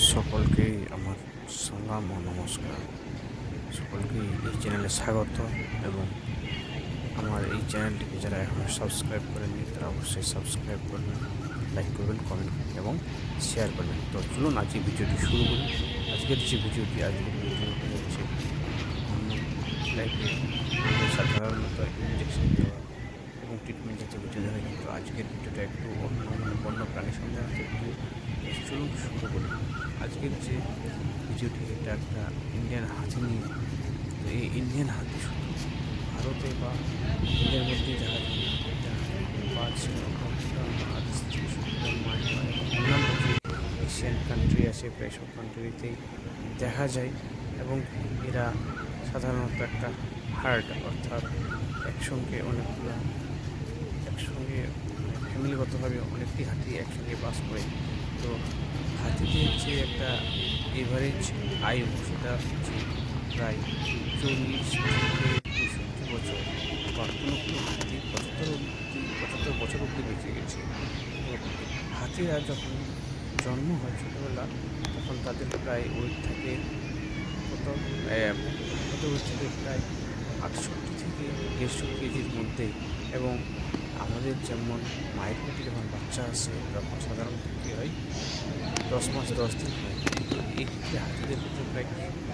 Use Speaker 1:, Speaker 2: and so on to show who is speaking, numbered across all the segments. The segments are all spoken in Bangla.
Speaker 1: সকলকেই আমার সালাম ও নমস্কার। সকলকেই এই চ্যানেলে স্বাগত এবং আমার এই চ্যানেলটিকে যারা এখনও সাবস্ক্রাইব করেননি, তারা অবশ্যই সাবস্ক্রাইব করবেন, লাইক করবেন, কমেন্ট করবেন এবং শেয়ার করবেন। তো চলুন আজকে ভিডিওটি শুরু করি। আজকের যে ভিডিওটি, আজকের ভিডিওটি হচ্ছে অন্য লাইফে সাধারণত ইঞ্জেকশন দেওয়া এবং ট্রিটমেন্ট জাতীয় ভিডিও দেখা কিন্তু আজকের ভিডিওটা একটু অন্য মানে বন্য প্রাণী সম্বন্ধে চলুন শুরু করি। আজকের যে ভিডিওটি, এটা একটা ইন্ডিয়ান হাতি নিয়ে। এই ইন্ডিয়ান হাতি শুধু ভারতে বা ইন্ডিয়ার মধ্যে এবং অন্যান্য এশিয়ান কান্ট্রি আছে, প্রায় সব কান্ট্রিতেই দেখা যায়। এবং এরা সাধারণত একটা হার্ড অর্থাৎ একসঙ্গে অনেকগুলো, একসঙ্গে ফ্যামিলিগতভাবে অনেকটি হাতি একসঙ্গে বাস করে। তো হাতিদের যে একটা এভারেজ আয়ু, সেটা হচ্ছে প্রায় চল্লিশ থেকে পঁয়ষট্টি বছর। বা কোনো হাতি পঁচাত্তর অব্দি পঁচাত্তর বছর অব্দি বেঁচে গেছে। তো হাতিরা যখন জন্ম হয় ছোটোবেলা, তখন তাদের প্রায় ওয়েট থাকে কত? কত ওয়েট থাকে? প্রায় আটষট্টি থেকে দেড়শো কেজির মধ্যে। এবং আমাদের যেমন মায়ের পেটে যখন বাচ্চা আসে তখন সাধারণত কী হয় দশ মাস, দশ দিন হয়। কিন্তু এই হাতিদের ক্ষেত্রে প্রায়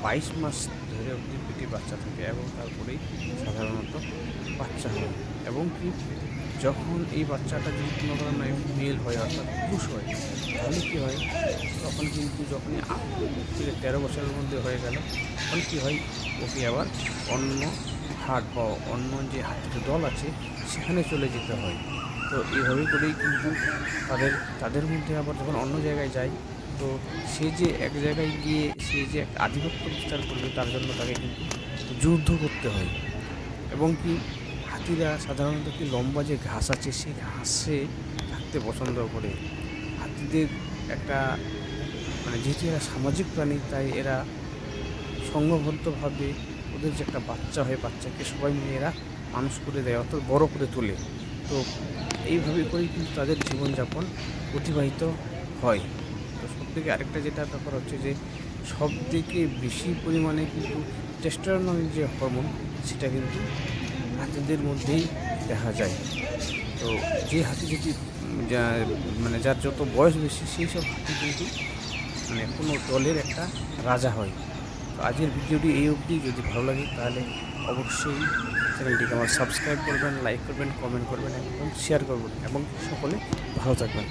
Speaker 1: বাইশ মাস ধরে অবধি পেটে বাচ্চা থাকে এবং তারপরেই সাধারণত বাচ্চা হয়। এবং কি, যখন এই বাচ্চাটা যদি কোনো কারণে মেল হয়, অর্থাৎ পুরুষ হয়, তাহলে কী হয়, তখন কিন্তু যখনই আট থেকে তেরো বছরের মধ্যে হয়ে গেল, তখন কী হয়, ওকে আবার অন্য হাট বা অন্য যে হাতির দল আছে, সেখানে চলে যেতে হয়। তো এইভাবে করেই কিন্তু তাদের তাদের মধ্যে আবার যখন অন্য জায়গায় যায়, তো সে যে এক জায়গায় গিয়ে সে যে এক আধিপত্য বিস্তার করবে, তার জন্য তাকে কিন্তু যুদ্ধ করতে হয়। এবং কি হাতিরা সাধারণত কি লম্বা যে ঘাস আছে, সেই ঘাসে থাকতে পছন্দ করে। হাতিদের একটা মানে যেহেতু এরা সামাজিক প্রাণী, তাই এরা সংঘবদ্ধভাবে ওদের যে একটা বাচ্চা হয় বাচ্চাকে সবাই মিলে এরা মানুষ করে দেয়, অর্থাৎ বড় করে তোলে। তো এইভাবে করেই কিন্তু তাদের জীবনযাপন অতিবাহিত হয়। তো সব থেকে আরেকটা যেটা ব্যাপার হচ্ছে যে সব থেকে বেশি পরিমাণে কিন্তু টেস্টোস্টেরন যে হরমোন সেটা কিন্তু হাতিদের মধ্যেই দেখা যায়। তো যে হাতি যদি মানে যার যত বয়স বেশি, সেই সব হাতি কিন্তু মানে কোনো দলের একটা রাজা হয়। তো আজকের ভিডিওটি এই অবধি। যদি ভালো লাগে, তাহলে অবশ্যই চ্যানেলটিকে আমার সাবস্ক্রাইব করবেন, লাইক করবেন, কমেন্ট করবেন, এবং শেয়ার করবেন, এবং সকলে ভালো থাকবেন।